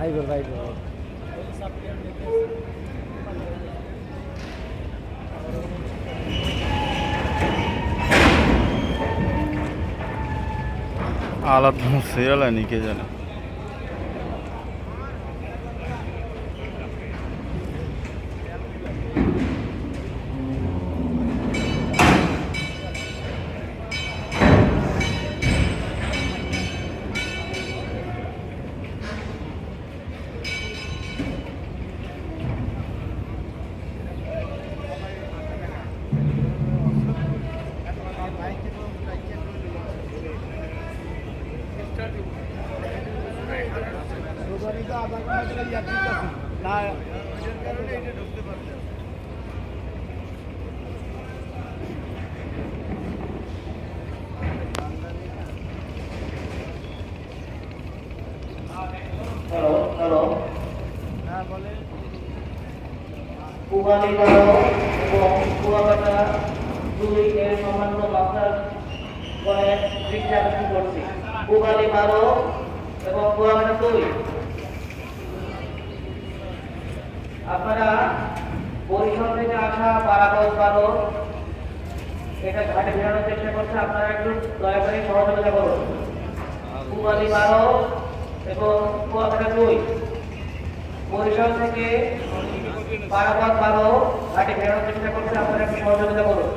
Aigur, aigur. আলাদা serial নাকি জানে হ্যাঁ বলে এবং কুয়াকাটা দুই এর সামান্য মাস্টার করে আকর্ষণ করছি? কুমারী বারো এবং কুয়াকাটা দুই। আপনারা পরিষদ থেকে আসা পারাগত বারো এটা ঘাটে ফেরানোর চেষ্টা করছে, আপনারা একটু দয়া করে সহযোগিতা করুন। কুমারী বারো এবং কুয়াকাটা দুই। পরিষদ থেকে পারাপাত বারো ঘাটে ফেরানোর চেষ্টা করছে, আপনারা একটু সহযোগিতা করুন।